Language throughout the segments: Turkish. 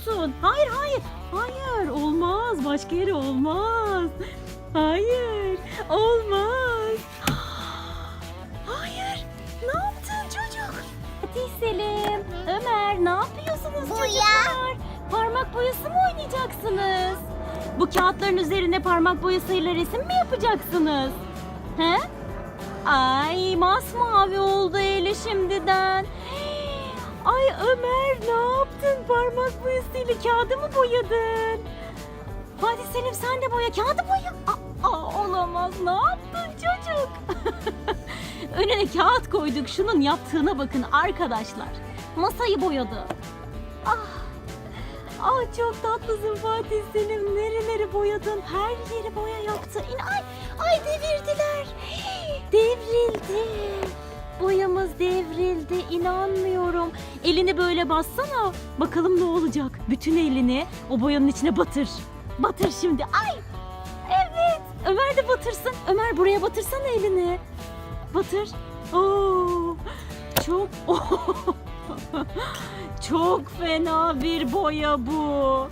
gidiyorsun? Hayır hayır. Hayır olmaz. Başka yere olmaz. Hayır olmaz. Hayır. Ne yaptın çocuk? Hadi Selim, Ömer ne yapıyorsunuz Boya. çocuklar? Parmak boyası mı oynayacaksınız? Bu kağıtların üzerine parmak boyasıyla resim mi yapacaksınız? He? Ay masmavi oldu eli şimdiden. Ay Ömer ne yaptın? Parmak boyasıyla kağıdı mı boyadın? Fatih Selim sen de boya kağıdı boya. Aa, aa, olamaz ne yaptın çocuk? Önüne kağıt koyduk şunun yaptığına bakın arkadaşlar. Masayı boyadı. Ah, ah çok tatlısın Fatih Selim. Nereleri boyadın? Her yeri boya yaptı. Ay, ay devirdiler. Devrildi. Boyamız devrildi. İnanmıyorum. Elini böyle bassana. Bakalım ne olacak. Bütün elini o boyanın içine batır. Batır şimdi. Ay! Evet. Ömer de batırsın. Ömer buraya batırsana elini. Batır. Oo! Çok Çok fena bir boya bu.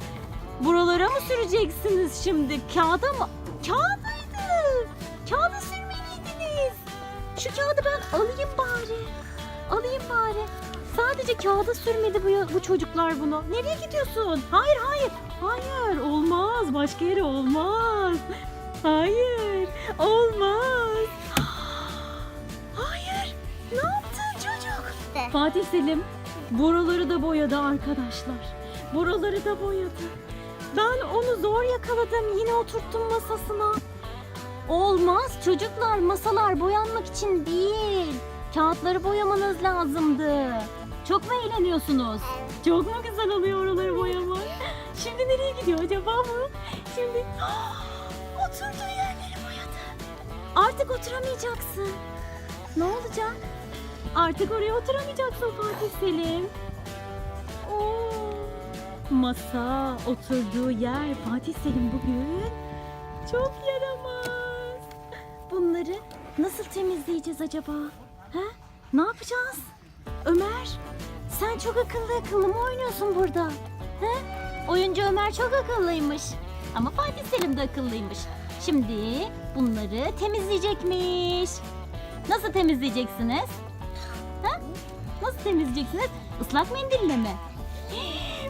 Buralara mı süreceksiniz şimdi? Kağıda mı? Kağıdaydı. Kağıda sürmeliydiniz. Şu kağıdı ben alayım bari. Alayım bari. Sadece kağıda sürmedi bu, bu çocuklar bunu. Nereye gidiyorsun? Hayır hayır. Hayır olmaz. Başka yere olmaz. Hayır olmaz. Hayır. Ne yaptın çocuk? Fatih Selim buraları da boyadı arkadaşlar. Buraları da boyadı. Ben onu zor yakaladım. Yine oturttum masasına. Olmaz çocuklar masalar boyanmak için değil. Kağıtları boyamanız lazımdı. Çok mu eğleniyorsunuz? Çok mu güzel oluyor oraları boyamak? Şimdi nereye gidiyor acaba bu? Şimdi oturduğu yerleri boyadı. Artık oturamayacaksın. Ne olacak? Artık oraya oturamayacaksın Fatih Selim. Oo. Masa, oturduğu yer Fatih Selim bugün çok yaramaz. Bunları nasıl temizleyeceğiz acaba? He? Ne yapacağız? Ömer, sen çok akıllı akıllı mı oynuyorsun burada? He? Oyuncu Ömer çok akıllıymış. Ama Fatih Selim de akıllıymış. Şimdi bunları temizleyecekmiş. Nasıl temizleyeceksiniz? Ha? Nasıl temizleyeceksiniz? Islak mendille mi?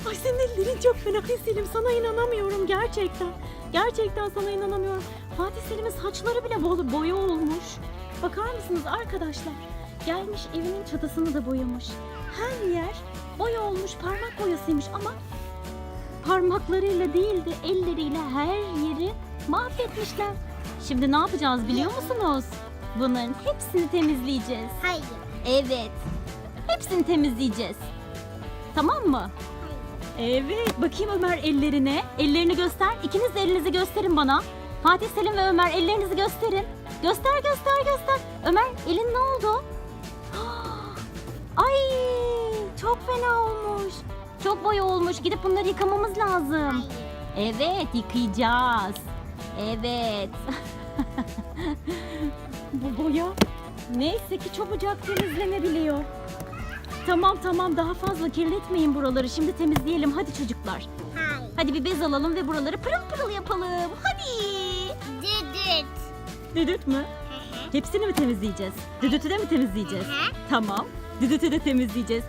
Ay senin ellerin çok fena Fatih Selim. Sana inanamıyorum gerçekten. Gerçekten sana inanamıyorum. Fatih Selim'in saçları bile bol boya olmuş. Bakar mısınız arkadaşlar? Gelmiş evinin çatısını da boyamış. Her yer boya olmuş parmak boyasıymış ama parmaklarıyla değil de elleriyle her yeri mahvetmişler. Şimdi ne yapacağız biliyor musunuz? Bunların hepsini temizleyeceğiz. Hayır. Evet. Hepsini temizleyeceğiz. Tamam mı? Evet. Bakayım Ömer ellerine. Ellerini göster. İkiniz de elinizi gösterin bana. Fatih Selim ve Ömer ellerinizi gösterin. Göster göster göster. Ömer elin ne oldu? Ay çok fena olmuş. Çok boya olmuş. Gidip bunları yıkamamız lazım. Evet yıkayacağız. Evet. Bu boya neyse ki çabucak temizlenebiliyor. Tamam tamam daha fazla kirletmeyin buraları. Şimdi temizleyelim hadi çocuklar. Hayır. Hadi bir bez alalım ve buraları pırıl pırıl yapalım. Hadi. Düdüt. Düdüt mü? Hepsini mi temizleyeceğiz? Düdütü de mi temizleyeceğiz? Hı hı. Tamam. Düdütü de temizleyeceğiz.